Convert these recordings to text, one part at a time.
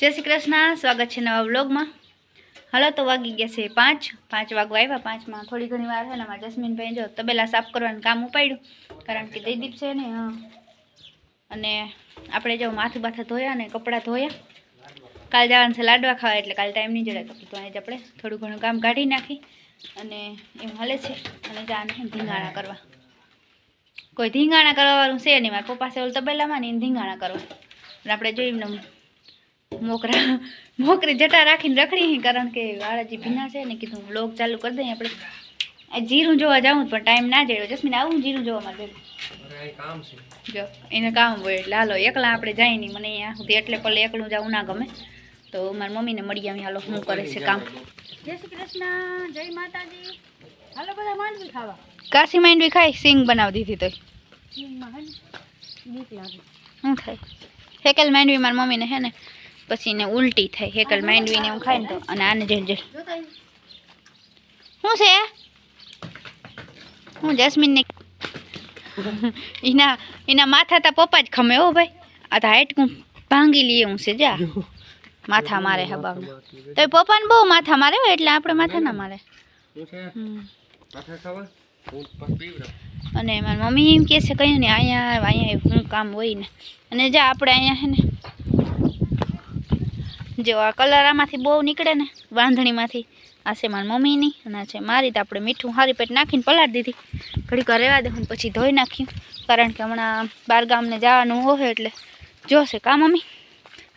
જય શ્રી કૃષ્ણ, સ્વાગત છે નવા વ્લોગમાં. હાલો તો વાગી ગયા છે પાંચ પાંચ વાગવા આવ્યા, પાંચમાં થોડી ઘણી વાર છે ને અમારા જસ્મીનભાઈ જો તબેલા સાફ કરવાનું કામ ઉપાડ્યું, કારણ કે દઈદીપ છે ને અને આપણે જો માથું બાથા ધોયા ને કપડાં ધોયા. કાલ જવાનું છે લાડવા ખાવા, એટલે કાલ ટાઈમ નહીં જડે તો કીધું આજે આપણે થોડું ઘણું કામ કાઢી નાખી અને એમ હાલે છે, અને જાને ધીંગાણા કરવા. કોઈ ધીંગાણા કરવાવાળું છે નહીં, મારા પપ્પા છે ઓલ તબેલામાં ને એને ધીંગાણા કરવા. અને આપણે જોઈને મોકરા મોકરી જટા રાખીને રખડી કારણ કે વાળાજી ભીના છે ને કીધું વ્લોગ ચાલુ કરી દઈએ આપણે. આ જીરું જોવા જાઉં પણ ટાઈમ ના જડ્યો જસ્મીન આવું જીરું જોવા માટે. કામ છે. જો એને કામ હોય એટલે હાલો એકલા આપણે જાય નહીં. મને અહીંયા સુધી એટલે પલે એકલું જવું ના ગમે. તો મારી મમ્મીને મળી આવી હાલો શું કરે છે કામ. જય શ્રી કૃષ્ણ જય માતાજી. હાલો બધા માંડવી ખાવા. કાશી માંડવી ખાઈ સિંગ બનાવી દીધી તોય. શું થાય હેકલ માંડવી મારી મમ્મીને હે ને. પછી ને ઉલટી થાય હેકલ માંડવીને હું ખાય ને તો. અને આને જેલ જેલ. શું છે? હું જસ્મીનને એના એના માથા તા પપ્પા જ ખમે હો ભાઈ. આ તો હાઈટકું ભાંગી લઈએ હું છે જા. માથા મારે હબાવના તો એ પપ્પાને બહુ માથા મારે હો, એટલે આપણે માથા ના મારે. શું છે હમ. પાછા ખાવા હું પછી પીવડાવું અને મારી મમ્મી એમ કહે છે કંઈ નહીં અહીંયા આવ, અહીંયા આવ, શું કામ હોય ને. અને જા આપણે અહીંયા છે ને. જો આ કલર આમાંથી બહુ નીકળે ને બાંધણીમાંથી આ છે મારી મમ્મીની અને છે મારી. તો આપણે મીઠું હારી પેટ નાખીને પલાળી દીધી. ઘડીક વાર રહેવા દે પછી ધોઈ નાખ્યું. કારણ કે હમણાં બારગામને જવાનું હોય એટલે જોશે કા મમ્મી?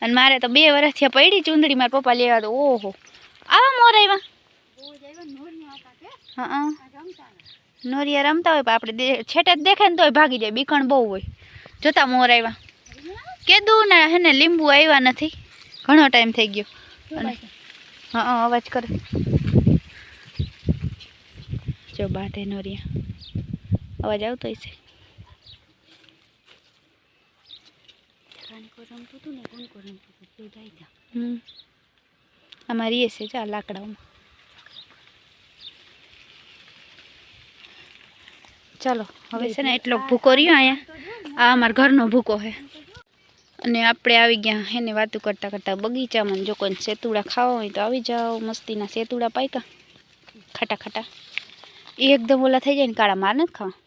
અને મારે તો બે વર્ષથી પડી ચૂંદડી મારા પપ્પા લેવા તો ઓહો. આવા મોર આવ્યા હા નોરિયા રમતા હોય પણ આપણે છેટે જ દેખાય ને તોય ભાગી જાય. બીકણ બહુ હોય. જોતા મોર આવ્યા કેદું ને હે ને લીંબુ આવ્યા નથી. ઘણો ટાઈમ થઈ ગયો. અને હા હા, અવાજ કરે. જો બાટે નોરિયા. અવાજ આવતો હશે? અમારી આમાં ચા લાકડાઓમાં. ચાલો હવે છે ને એટલો ભૂકો રહ્યો અહીંયા. આ અમારા ઘરનો ભૂકો છે. અને આપણે આવી ગયા એને વાતું કરતાં કરતાં બગીચામાં જો કોઈ સેતુડા ખાવા હોય તો આવી જાઓ મસ્તીના સેતુડા પાયકા. ખાટા ખાટા. એ એકદમ ઓલા થઈ જાય ને કાળા માર નથી ખાવા.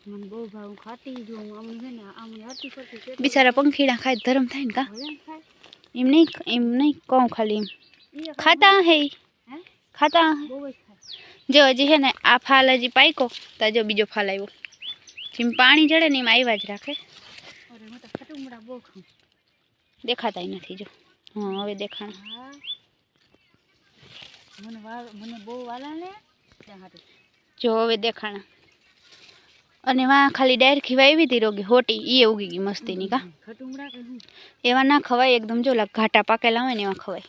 બિચારા પંખીડા ખાય ધરમ થાય ને કા? એમ નહીં એમ નહીં કહું ખાલી એમ. ખાતા હે ખાતા જો હજી છે ને આ ફાલ હજી પાયકો તો જો બીજો ફાલ આવ્યો. જેમ પાણી જડે ને એમ આવ્યા જ રાખે. અરે હું તો ખટુમડા બહુ ખાઉં દેખાતાય નથી જો. હા હવે દેખાણ. મને મને બહુ વાલા ને જો હવે દેખાણા. અને વા ખાલી ડાયર એવી હતી રોગી હોટી એ ઉગી ગઈ મસ્તીની કા. એવા ના ખવાય એકદમ જો ઘાટા પાકેલા હોય ને એવા ખવાય.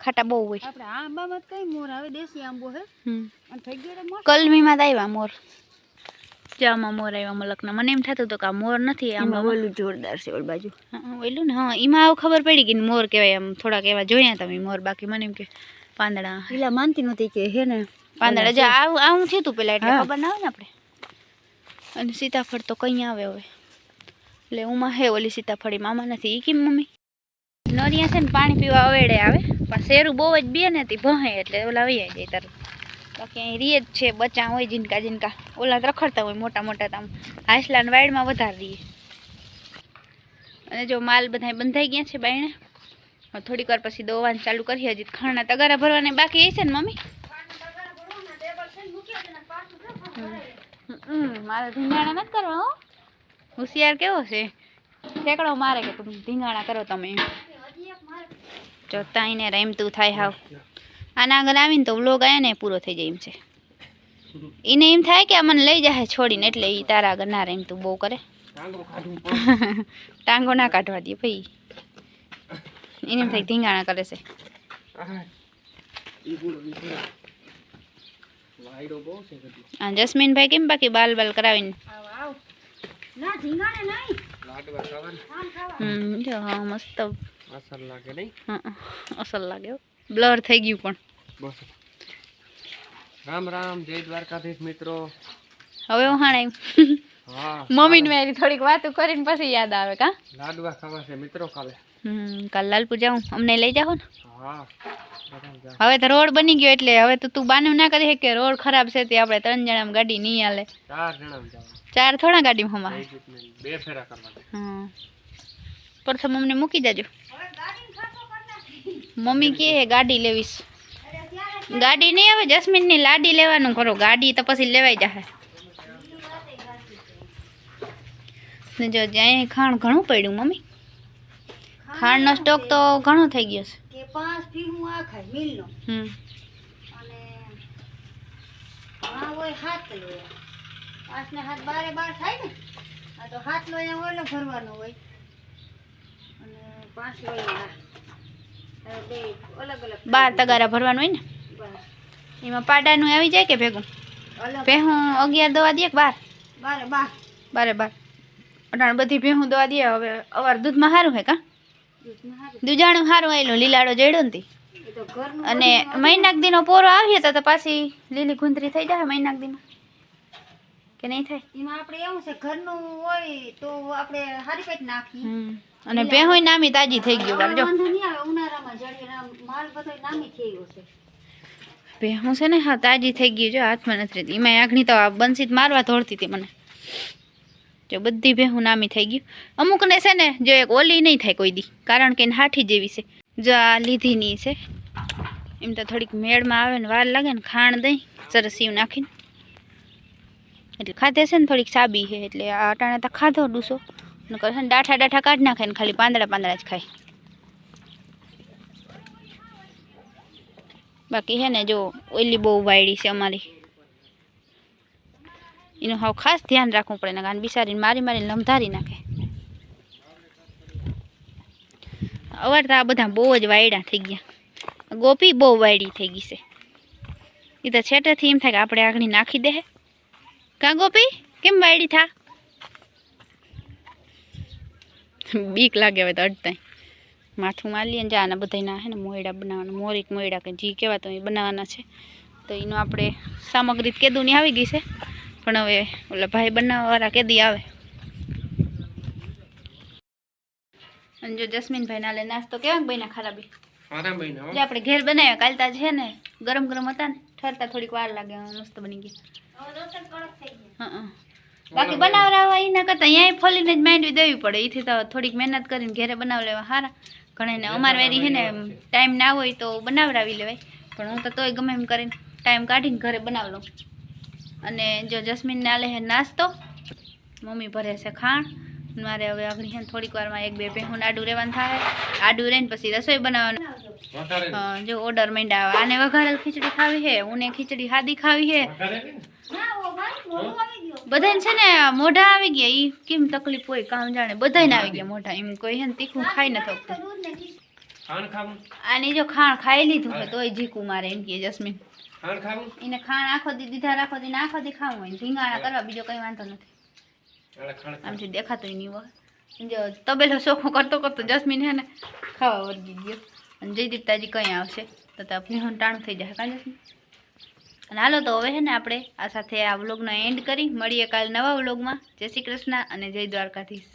ખાટા બહુ હોય. આપણે આ બાબત કઈ મોર આવે? દેશી આંબો હે? કલમીમાં તો આવ્યા મોર. જામાં મોર આવ્યા મલકના મને એમ થતું હતું કે આ મોર નથી આમાં ઓલું જોરદાર છે ઓલ બાજુ. ઓલું ને હા એમાં આવું ખબર પડી ગઈ ને મોર કહેવાય એમ થોડાક એવા જોયા તમે મોર બાકી મને એમ કે પાંદડા. પેલા માનતી નહોતી કે હે ને પાંદડા જો આવું આવું થયું હતું પેલા એટલે ખબર ના આવે ને આપણે? અને સીતાફળ તો કઈ આવે હવે. એટલે ઉમાં હે ઓલી સીતાફળી મામા નથી એ કેમ મમ્મી? નરિયા છે ને પાણી પીવા અવેડે આવે પણ શેરું બહુ જ બે ને તી ભહે એટલે ઓલા વૈયા જાય તરત બાકી અહીં રીએ જ છે બચ્ચા હોય જીનકા જીનકા. ઓલા રખડતા હોય મોટા મોટા તો આમ. હાંસલાને વાડમાં વધારે રીએ. અને જો માલ બધા બંધાઈ ગયા છે બાયણે. થોડીક વાર પછી દોવાનું ચાલુ કરીએ હજી. ખાણા તગારા ભરવાને બાકી હશે ને, મમ્મી? મારે ધીંગાણા નથી કરવા, હો. હોશિયાર કેવો છે? ઠેકડો મારે કે ધીંગાણા કરો તમે. જો તાઈને રેમતું થાય હાવ. આના આગળ આવીને તો વ્લોગ આવ્યા ને પૂરો થઈ જાય એમ છે. એને એમ થાય કે આ મને લઈ જાય છોડીને એટલે એ તારા આગળ ના રેમતું બહુ કરે. ટાંગો કાઢવું પડે ટાંગો ના કાઢવા દે ભાઈ. એને એમ થાય ધીંગાણા કરે છે. જસ્મીનભાઈ કેમ બાકી બાલ બાલ કરાવીને? આવ આવ ના ઝીંગાણે નહીં. લાડવા ખાવાના? આમ ખાવા હમ જો હા મસ્ત. અસર લાગે નહીં? હા, અસલ લાગે બ્લર થઈ ગયું પણ. બસ. રામ રામ જય દ્વારકાધીશ મિત્રો. હવે ઉહાણ આવ્યું હા મમ્મીને મેરી થોડીક વાતો કરીને પછી યાદ આવે કા? લાડવા ખાવા છે મિત્રો કાલે હમ કાલ લાલપુર જાઉં. અમને લઈ જાઓ ને? હા બધાને જા. હવે તો રોડ બની ગયો એટલે હવે તો તું બાનું ના કરી કે રોડ ખરાબ છે તે આપણે ત્રણ જણા ગાડી નહીં હાલે. ચાર જણા જવાનું ચાર થોડા ગાડીમાં હમા એક રીતને બે ફેરા કરવા દે. હમ. પ્રથમ અમને મૂકી જાજો મમ્મી કહે ગાડી લેવીશ. ગાડી નહીં આવે જસ્મીનની લાડી લેવાનું કરો ગાડી તો પછી લેવાઈ જશે જો જ્યાં ખાણ ઘણું પડ્યું મમ્મી. ખાંડનો સ્ટોક તો ઘણો થઈ ગયો છે. હમ. ભરવાનો હોય. અને પાંચ અલગ બાર તગારા ભરવાનું હોય ને? એમાં પાડાનું આવી જાય કે ભેગું? ભેહું અગિયાર દવા દે કે બાર? બારે બાર. અટાણ બધી ભેહું દવા દે હવે અવાર દૂધમાં સારું હે કા? દૂજાણું સારું આવેલું લીલાડો જડ્યો ને અને મહિનાક દીનો પોરો આવીએ તો તો પાછી લીલી ગુંદરી થઈ જાય મહિનાક દીમાં. કે નહીં થાય? એમાં આપણે એવું છે ઘરનું હોય તો આપણે હારી પેટ હમ. અને ભેહું નામી તાજી થઈ ગયું આવે ઉનાળામાં જડીએ માલ બધો નામી થઈ ગયો છે. ભેહું છે ને હા તાજી થઈ ગયું જો હાથમાં નથી રહેતી. એમાં આંખની તો બંસીત મારવા દોડતી હતી મને. જો બધી ભેહું નામી થઈ ગયું અમુકને છે ને જો એક ઓલી નહીં થાય કોઈ દી કારણ કે એને હાઠી જેવી છે. જો આ લીધીની છે. એમ તો થોડીક મેળમાં આવે ને વાર લાગે ને ખાણ દઈ સરસ સીવ નાખીને. એટલે ખાધે છે ને થોડીક સાબી છે, એટલે આ અટાણે તો ખાધો ડૂસો. નકર છે ને ડાઠા ડાઠા કાઢી નાખે ને ખાલી પાંદડા પાંદડા જ ખાય. બાકી છે ને જો ઓલી બહુ વાયડી છે અમારી. એનું હાવ ખાસ ધ્યાન રાખવું પડે ને કારણ બિચારીને મારી મારીને લમધારી નાખે. અવાર તો આ બધા બહુ જ વાયડા થઈ ગયા. ગોપી બહુ વાયડી થઈ ગઈ છે. એ તો છેટેથી એમ થાય કે આપણે આગળ નાખી દે. કા ગોપી? કેમ વાયડી થા? બીક લાગે હવે તો અડતાય માથું મારીએ ને જાના બધાના હે ને મોયડા બનાવવાના મોરીક મોયડા કે જી કહેવાતો એ બનાવવાના છે. તો એનું આપણે સામગ્રી કેદુની આવી ગઈ છે. પણ હવે ઓલા ભાઈ બનાવવાવાળા કેદી આવે. અને જો જસ્મીનભાઈ ના લે નાસ્તો કેવા બન્યા ખરાબી આપણે ઘેર બનાવ્યા કાલ તા છે ને ગરમ ગરમ હતા ને. ઠરતા થોડીક વાર લાગે મસ્ત બની ગઈ હવે રોટલ કડક થઈ ગઈ હં બાકી બનાવડાવવા એના કરતાં અહીંયા ફોલીને જ માંડવી દેવી પડે. એથી તો થોડીક મહેનત કરીને ઘેરે બનાવી લેવા સારા ઘણાને અમારે વેરી છે. ને ટાઈમ ના હોય તો બનાવડાવી લેવાય. પણ હું તો તોય ગમે એમ કરીને ટાઈમ કાઢીને ઘરે બનાવી લઉં. અને જો જસ્મીનને આલે છે નાસ્તો મમ્મી ભરે છે ખાણ. મારે હવે આગળ થોડીક વારમાં એક બે ભેહું આડું રહેવાનું થાય. આડું રહીને પછી રસોઈ બનાવવાનું. જો ઓર્ડર માંડ્યા આને વઘારેલ ખીચડી ખાવી છે ઉને ખીચડી સાદી ખાવી છે. બધાને છે ને મોઢા આવી ગયા. ઈ કેમ તકલીફ હોય કામ જાણે. બધાને આવી ગયા મોઢા. એમ કોઈ હે ને તીખું ખાઈ ન થતું આની જો ખાણ ખાઈ લીધું હોય તોય જીકું મારે એમ કે જસ્મીન. એને ખાણ આખો દી દીધા રાખો દી આખો દી ખાવું હોય. ભીંગાણા કરવા બીજો કઈ વાંધો નથી. આમથી દેખાતું નહીં હોય. જો તબેલો શોખો કરતો કરતો જસ્મીન હે ને ખાવા વળગી ગયો. અને જય દીપતાજી કંઈ આવશે? તો તો હંટાણું ટાણું થઈ જશે કાં જસ્મીન અને હાલો, તો હવે છે ને આપણે આ સાથે આ વ્લોગનો એન્ડ કરી. મળીએ કાલ નવા વ્લોગમાં. જય શ્રી કૃષ્ણ અને જય દ્વારકાધીશ.